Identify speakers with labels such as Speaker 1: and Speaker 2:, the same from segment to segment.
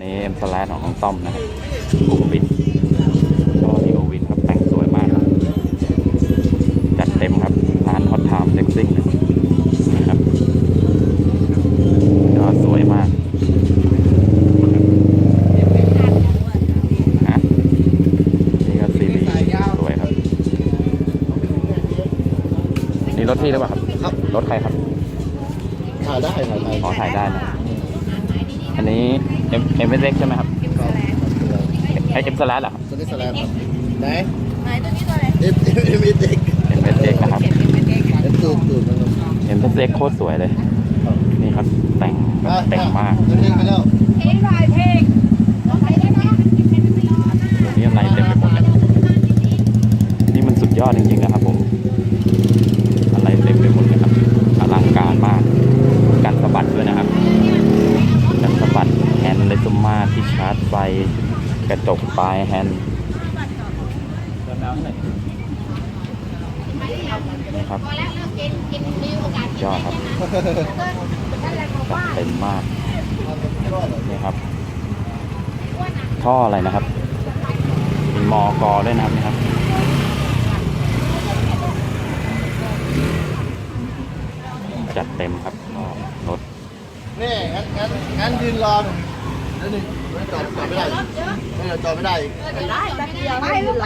Speaker 1: นี่เอ็มสแลดของน้องต้อมนะครับโอวินก็ที่โอวินครับแต่งสวยมากครับจัดเต็มครับร้านฮอตไทม์เซ็กซิ่งนะครับก็สวยมากฮะนี่ก็ซีดีสวยครับ นี่รถพี่หรือเปล่าครับ
Speaker 2: ครับ
Speaker 1: รถใครครับ
Speaker 2: ถ่ายได้ถ่ายได้
Speaker 1: ขอถ่ายได้นะ อันนี้เอ็มเอ็มเล็กใช่ไหมครับไอเอ็มสแลดเหรอครับ
Speaker 2: ตัวนี้สแลมครับไหน
Speaker 3: ไหนตัวนี้ตัวอะไร
Speaker 2: เอ็มเอ็มเอ็มเอ็มเด็ก
Speaker 1: เอ็มเล็กนะครับ
Speaker 3: เก็บเก็บเก็บเก็บ
Speaker 2: เอ็มตูดตูดมันครับ
Speaker 1: เอ็มเล็กโคตรสวยเลย นี่ครับแต่งแบบแต่งมาก
Speaker 2: เอ็มเอ็มไปแล้ว
Speaker 3: เพลงลายเพลงเราไปได้ไหม
Speaker 1: ตัวนี้อะไรเต็มไปหมดเลย นี่มันสุดยอดจริงๆนะครับผม อะไรเต็มไปหมดเลยครับ อลังการมาก การสะบัดด้วยนะครับ การสะบัดแฮนด์เลซุมาที่ชาร์จไฟ กระจกปลายแฮนด์นี่ครับ
Speaker 3: พอแล้วกินกินมีโอกาส
Speaker 1: ยอดครับ
Speaker 3: นั่นแหละบอก
Speaker 1: จัดเต็มมากนี่ครับ ท่ออะไรนะครับมีมอกอด้วยนะครับนี่ครับจัดเต็มครับรถ
Speaker 2: นี่งั้นงั้นงั้นยืนรอหนึ่งแล้วหนึ่งไม่จอดจอดไม่ได้ ไม่จอดไม่ได้อีก
Speaker 3: ได้แป๊บเดียวไปลูกไป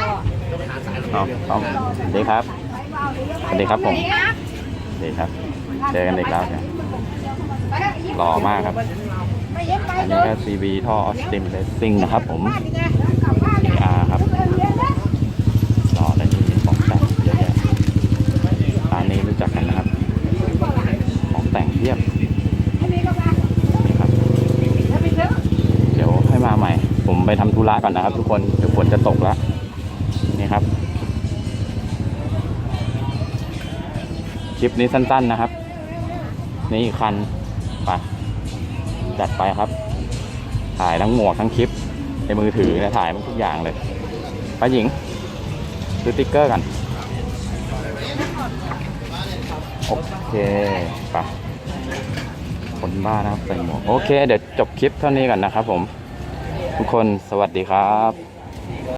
Speaker 2: ก็ไปหาสาย
Speaker 1: เอาเอาสวัสดีครับ สวัสดีครับผม
Speaker 3: ครับ
Speaker 1: สวัสดีครับ เจอกันอีกแล้วเนี่ยหล่อมากครับ
Speaker 3: ไปเย็บไป
Speaker 1: อัน
Speaker 3: เล
Speaker 1: นี้
Speaker 3: ย
Speaker 1: ก็ CB ท่อออสตินเลสซิ่งนะครับผม
Speaker 3: บ้านยังไงกลับบ้านเนี่ย
Speaker 1: AR ครับ
Speaker 3: เรียนนะ
Speaker 1: หล่อและนี่ของแต่งเยอะแยะร้านนี้รู้จักกันนะครับ ของแต่งเพียบ
Speaker 3: อันนี้ก็มา
Speaker 1: นี่ครับ
Speaker 3: ถ้าไปเถอะ
Speaker 1: เดี๋ยวให้มาใหม่ ผม ไปทำธุระก่อนนะครับ ทุกคนเดี๋ยวฝนจะตกแล้วนี่ครับ คลิปนี้สั้นๆนะครับ นี่คันไปจัดไปครับ ถ่ายทั้งหมวกทั้งคลิป ในมือถือนะถ่ายทุกอย่างเลยป้าหญิงดูติ๊กเกอร์กันโอเคไปคนบ้านะครับใส่หมวกโอเค เดี๋ยวจบคลิปเท่านี้ก่อนนะครับผม ทุกคนสวัสดีครับ